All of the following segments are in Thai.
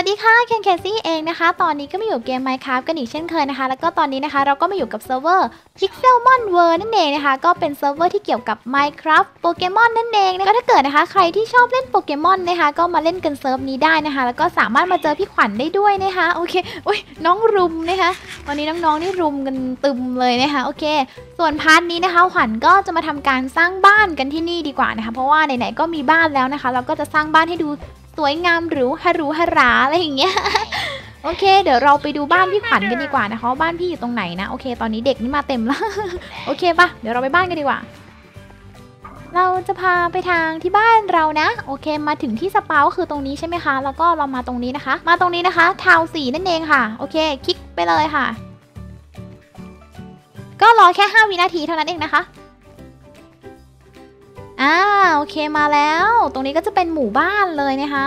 สวัสดีค่ะเคนเคซี่เองนะคะ ตอนนี้ก็มาอยู่เกม Minecraft กันอีกเช่นเคยนะคะ แล้วก็ตอนนี้นะคะเราก็มาอยู่กับเซิร์ฟเวอร์ Pixelmon World นั่นเองนะคะ ก็เป็นเซิร์ฟเวอร์ที่เกี่ยวกับ Minecraft โปเกมอนนั่นเองนะก็ถ้าเกิดนะคะ ใครที่ชอบเล่นโปเกมอนนะคะ ก็มาเล่นกันเซิร์ฟนี้ได้นะคะ แล้วก็สามารถมาเจอพี่ขวัญได้ด้วยนะคะ โอเคอุ้ยน้องรุมนะคะ วันนี้น้องๆนี่รุมกันตึมเลยนะคะ โอเค ส่วนพาร์ทนี้นะคะ ขวัญก็จะมาทำการสร้างบ้านกันที่นี่ดีกว่านะคะ เพราะว่าไหนๆก็มีบ้านแล้วนะคะ เราก็จะสร้างบ้านให้ดู วยงามหรูฮารุฮาราอะไรอย่างเงี้ยโอเค เดี๋ยวเราไปดูบ้านพี่ขวัญกันดีกว่านะคะบ้านพี่อยู่ตรงไหนนะโอเค ตอนนี้เด็กนี่มาเต็มแล้วโอเคปะเดี๋ยวเราไปบ้านกันดีกว่า เราจะพาไปทางที่บ้านเรานะ โอเคมาถึงที่สปาก็คือตรงนี้ใช่ไหมคะ แล้วก็เรามาตรงนี้นะคะ มาตรงนี้นะคะทาวสีนั่นเองค่ะ โอเค คลิกไปเลยค่ะ ก็รอแค่ 5 วินาทีเท่านั้นเองนะคะ อ่าโอเคมาแล้ว ตรงนี้ก็จะเป็นหมู่บ้านเลยนะคะ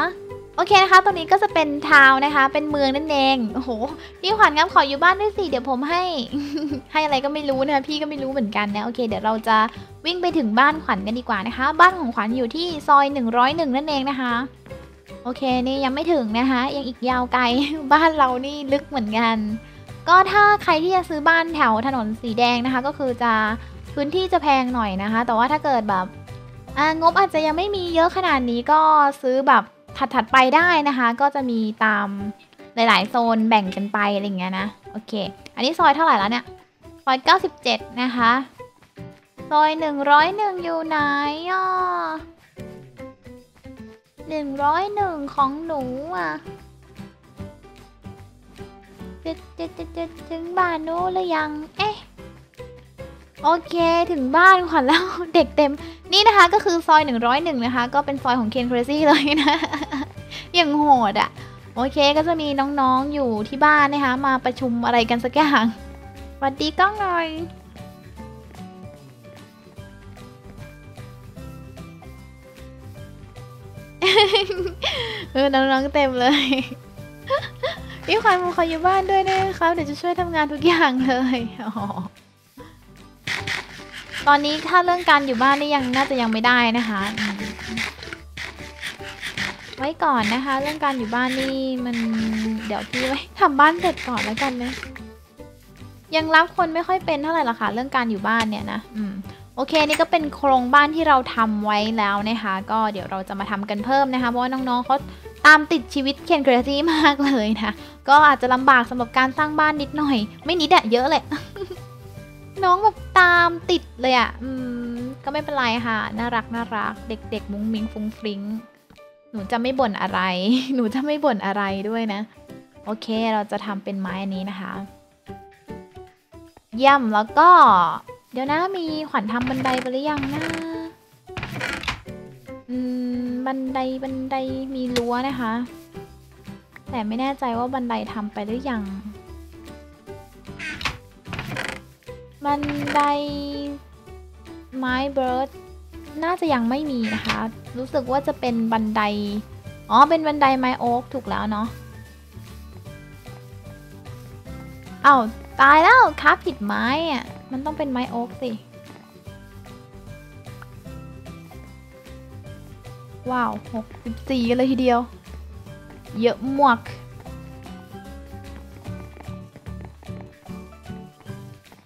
โอเคนะคะ ตรงนี้ก็จะเป็นทาวน์นะคะ เป็นเมืองนั่นเอง โอ้โห พี่ขวัญงั้นขออยู่บ้านด้วยสิ เดี๋ยวผมให้ ให้อะไรก็ไม่รู้นะคะพี่ก็ไม่รู้เหมือนกันนะ โอเค เดี๋ยวเราจะวิ่งไปถึงบ้านขวัญกันดีกว่านะคะ บ้านของขวัญอยู่ที่ซอย 101 นั่นเองนะคะ โอเค นี่ยังไม่ถึงนะคะ ยังอีกยาวไกล บ้านเรานี่ลึกเหมือนกัน ก็ถ้าใครที่จะซื้อบ้านแถวถนนสีแดงนะคะ ก็คือจะพื้นที่จะแพงหน่อยนะคะ แต่ว่าถ้าเกิดแบบ อ่างบอาจจะยังไม่มีเยอะขนาดนี้ก็ซื้อแบบถัดๆไปได้นะคะ ก็จะมีตามหลายๆโซนแบ่งกันไปอะไรเงี้ยนะโอเค อันนี้ซอยเท่าไหร่แล้วเนี่ยซอย 97 นะคะซอย 101 อยู่ไหนอะ101 ของหนูอะจะจะจะจะถึงบ้านนู้นหรือยัง เอ๊ะ โอเคถึงบ้านขวัญแล้วเด็กเต็ม นี่นะคะก็คือซอย 101 นะคะ ก็เป็นซอยของเคนเครซี่เลยนะอย่างโหดอะ่ะ โอเคก็จะมีน้องๆอยู่ที่บ้านนะคะ มาประชุมอะไรกันสักอย่างสวัสดีกล้องหน่อยเออน้องๆเต็มเลยพี่ขวัญผมขออยู่บ้านด้วยนะครับเดี๋ยวจะช่วยทำงานทุกอย่างเลยอ๋อ ตอนนี้ถ้าเรื่องการอยู่บ้านนี่ยังน่าจะยังไม่ได้นะคะ ไว้ก่อนนะคะ เรื่องการอยู่บ้านนี่มันเดี๋ยวพี่ไว้ทำบ้านเสร็จก่อนแล้วกันนะยังรับคนไม่ค่อยเป็นเท่าไหร่ละค่ะเรื่องการอยู่บ้านเนี่ยนะอืมโอเคนี่ก็เป็นโครงบ้านที่เราทำไว้แล้วนะคะ ก็เดี๋ยวเราจะมาทำกันเพิ่มนะคะ เพราะว่าน้องๆเขาตามติดชีวิตเคนเกรซี่มากเลยนะ ก็อาจจะลำบากสำหรับการสร้างบ้านนิดหน่อย ไม่นิดอะเยอะเลย น้องแบบตามติดเลยอะ่ะ อืม ก็ไม่เป็นไรค่ะ น่ารักน่ารัก เด็ก ๆ มุ้งมิ้งฟุ้งฟริ้ง หนูจะไม่บ่นอะไร หนูจะไม่บ่นอะไรด้วยนะ โอเค เราจะทำเป็นไม้อันนี้นะคะ เยี่ยม แล้วก็ เดี๋ยวนะ มีขวัญทำบันไดไปหรือยังนะ อืม บันได บันได มีรั้วนะคะ แต่ไม่แน่ใจว่าบันไดทำไปหรือยัง บันไดไม้เบิร์ดน่าจะยังไม่มีนะคะ รู้สึกว่าจะเป็นบันได อ๋อ เป็นบันไดไม้โอ๊กถูกแล้วเนาะเอา้าตายแล้วค้าผิดไม้อะมันต้องเป็นไม้โอ๊กสิ ว้าวหกสิบสี่กันเลยทีเดียว เยอะมาก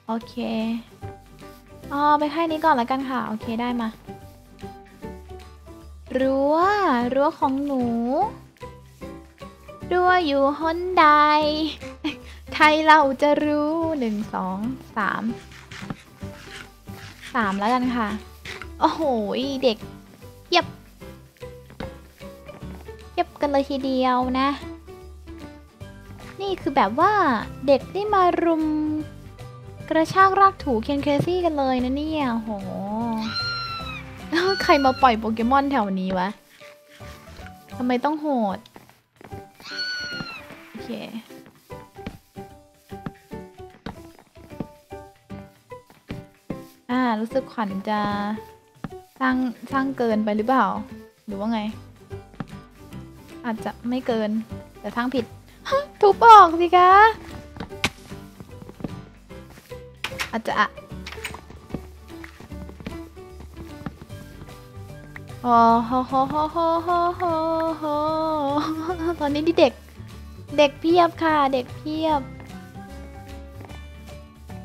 โอเคอ๋อไปค่นี้ก่อนแล้วกันค่ะ โอเคได้มา รั้ว รั้วของหนู รั้วอยู่หนใดใครเราจะรู้หนึ่งสองสามสามแล้วกันค่ะ โอ้โห เด็กเย็บเย็บกันเลยทีเดียวนะ นี่คือแบบว่าเด็กที่มารุม กระชากรากถูเคนเคซี่กันเลยนะเนี่ยโห ใครมาปล่อยโปเกมอนแถวนี้วะทำไมต้องโหด โอเคอ่า รู้สึกขวัญจะสร้างสร้างเกินไปหรือเปล่า หรือว่าไง อาจจะไม่เกิน แต่สร้างผิดทุบออกสิคะ อาจจะโอ้โหโหโหโหโหโหโหตอนนี้ที่เด็ก เด็กเพียบค่ะ เด็กเพียบ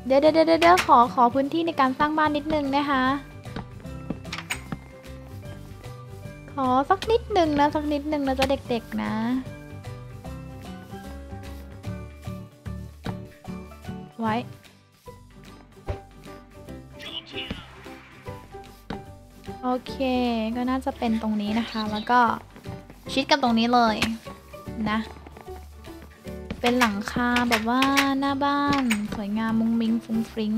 เดี๋ยวเดี๋ยวเดี๋ยวเดี๋ยวขอขอพื้นที่ในการสร้างบ้านนิดนึงนะคะ ขอสักนิดนึงนะ สักนิดนึงนะจะเด็กๆนะไว้ โอเคก็น่าจะเป็นตรงนี้นะคะ แล้วก็ชิดกับตรงนี้เลยนะ เป็นหลังคาแบบว่าหน้าบ้าน สวยงามมุงมิงฟุ้งฟริ้ง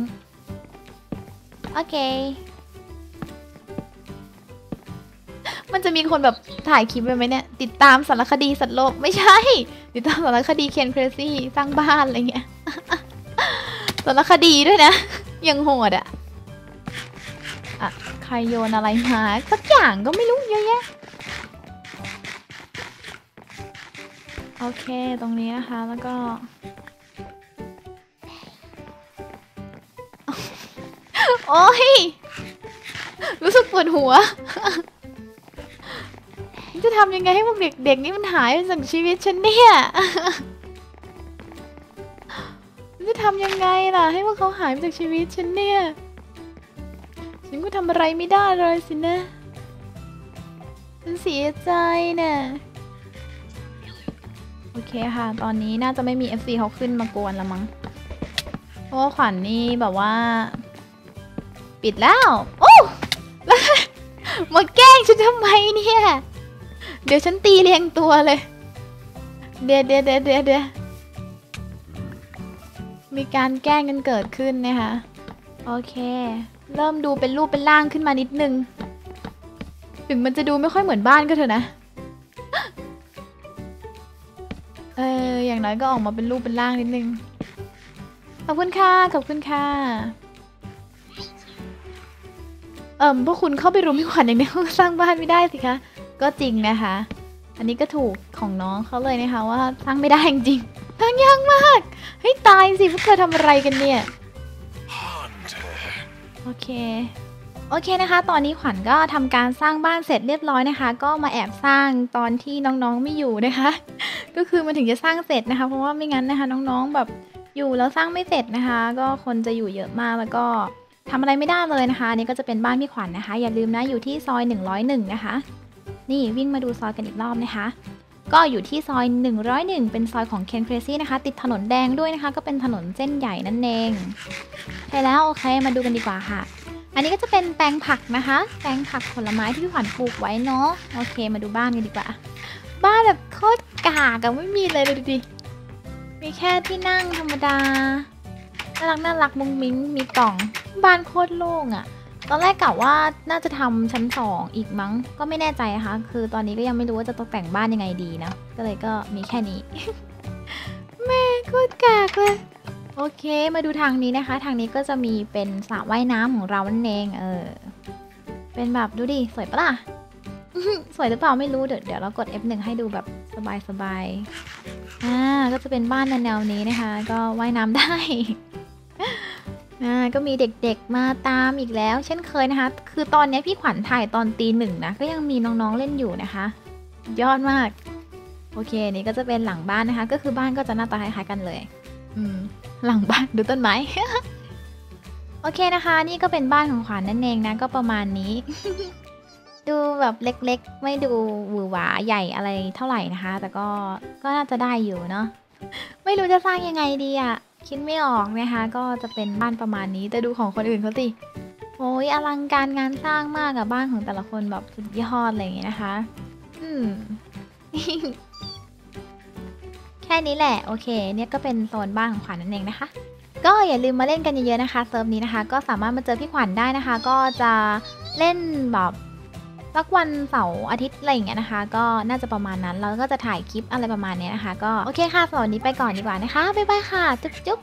โอเค มันจะมีคนแบบถ่ายคลิปไปไหมเนี่ย ติดตามสารคดีสัตว์โลก ไม่ใช่ ติดตามสารคดีเคนเครซี่สร้างบ้านอะไรเงี้ย สารคดีด้วยนะ ยังโหดอะ อะใครโยนอะไรมาสักอย่างก็ไม่รู้เยอะแยะโอเค ตรงนี้นะคะ แล้วก็ โอ้ย รู้สึกปวดหัว จะทำยังไงให้พวกเด็กๆนี่มันหายไปจากชีวิตฉันเนี่ย จะทำยังไงล่ะ ให้พวกเขาหายไปจากชีวิตฉันเนี่ย ฉันก็ทำอะไรไม่ได้เลยสินะ ฉันเสียใจน่ะ โอเคค่ะ ตอนนี้น่าจะไม่มี FC เขาขึ้นมากวนแล้วมั้ง เพราะว่าขวัญนนี่แบบว่า ปิดแล้ว โอ้มาแกล้งฉันทำไมเนี่ย เดี๋ยวฉันตีเรียงตัวเลย เดะเดี๋ยวเดี๋ยวเดี๋ยวเดี๋ยวมีการแกล้งกันเกิดขึ้นนะคะ โอเค เริ่มดูเป็นรูปเป็นร่างขึ้นมานิดนึง ถึงมันจะดูไม่ค่อยเหมือนบ้านก็เถอะนะ เอออย่างน้อยก็ออกมาเป็นรูปเป็นร่างนิดนึง ขอบคุณค่ะ ขอบคุณค่ะ เอ่มพวกคุณเข้าไปรุมพี่ขวัญอย่างเดียวสร้างบ้านไม่ได้สิคะ ก็จริงนะคะ อันนี้ก็ถูกของน้องเขาเลยนะคะว่าสร้างไม่ได้จริงๆสร้างยากมากให้ตายสิพวกเธอทำอะไรกันเนี่ย โอเค โอเคนะคะ ตอนนี้ขวัญก็ทำการสร้างบ้านเสร็จเรียบร้อยนะคะ ก็มาแอบสร้างตอนที่น้องๆไม่อยู่นะคะ ก็คือมันถึงจะสร้างเสร็จนะคะ เพราะว่าไม่งั้นนะคะ น้องๆแบบอยู่แล้วสร้างไม่เสร็จนะคะ ก็คนจะอยู่เยอะมากแล้วก็ทำอะไรไม่ได้เลยนะคะนนี้ก็จะเป็นบ้านพี่ขวัญนะคะ อย่าลืมนะอยู่ที่ซอย 101 นะคะ นี่วิ่งมาดูซอยกันอีกรอบนะคะ ก็อยู่ที่ซอย 101 เป็นซอยของ Ken Crazy นะคะ ติดถนนแดงด้วยนะคะ ก็เป็นถนนเส้นใหญ่นั่นเองใช่แล้วโอเคมาดูกันดีกว่าค่ะ อันนี้ก็จะเป็นแปลงผักนะคะ แปลงผักผลไม้ที่พี่ขวัญปลูกไว้เนาะโอเค มาดูบ้านกันดีกว่า บ้านแบบโคตรกากอะไม่มีเลยดูดิมีแค่ที่นั่งธรรมดาน่ารักน่ารักมุงมิ้งมีกล่อง บ้านโคตรโล่งอะ ตอนแรกกะว่าน่าจะทำชั้นสองอีกมั้ง ก็ไม่แน่ใจนะคะ คือตอนนี้ก็ยังไม่รู้ว่าจะตกแต่งบ้านยังไงดีนะ ก็เลยก็มีแค่นี้ แม่โคตรกากเลย โอเค มาดูทางนี้นะคะ ทางนี้ก็จะมีเป็นสระว่ายน้ำของเรานั่นเอง เออ เป็นแบบดูดิ สวยปะล่ะ สวยหรือเปล่าไม่รู้ เดี๋ยวเดี๋ยวเรากด F1 ให้ดูแบบสบายๆอ่า ก็จะเป็นบ้านแนวนี้นะคะ ก็ว่ายน้ำได้ อ่าก็มีเด็กๆมาตามอีกแล้ว เช่นเคยนะคะ คือตอนนี้พี่ขวัญถ่ายตอนตีหนึ่งนะ ก็ยังมีน้องๆเล่นอยู่นะคะ ยอดมาก โอเค นี่ก็จะเป็นหลังบ้านนะคะ ก็คือบ้านก็จะหน้าตาคล้ายๆกันเลย อืม หลังบ้านดูต้นไม้ โอเคนะคะ นี่ก็เป็นบ้านของขวัญนั่นเองนะ ก็ประมาณนี้ ดูแบบเล็กๆ ไม่ดูหวือหวาใหญ่อะไรเท่าไหร่นะคะ แต่ก็ ก็น่าจะได้อยู่เนาะ ไม่รู้จะสร้างยังไงดีอะ คิดไม่ออกนะคะ ก็จะเป็นบ้านประมาณนี้ แต่ดูของคนอื่นเขาสิโอ้ยอลังการงานสร้างมากอะบ้านของแต่ละคนแบบสุดยอดอะไรอย่างเงี้ยนะคะ อืม แค่นี้แหละ โอเค เนี่ยก็เป็นโซนบ้านของขวัญนั่นเองนะคะ ก็อย่าลืมมาเล่นกันเยอะๆนะคะเซิร์ฟนี้นะคะ ก็สามารถมาเจอพี่ขวัญได้นะคะ ก็จะเล่นแบบ สักวันเสาร์อาทิตย์อะไรอย่างเงี้ยนะคะ ก็น่าจะประมาณนั้นเราก็จะถ่ายคลิปอะไรประมาณเนี้ยนะคะ ก็โอเคค่ะสำหรับวันนี้ไปก่อนดีกว่านะคะบ๊ายบายค่ะ จุ๊บจุ๊บ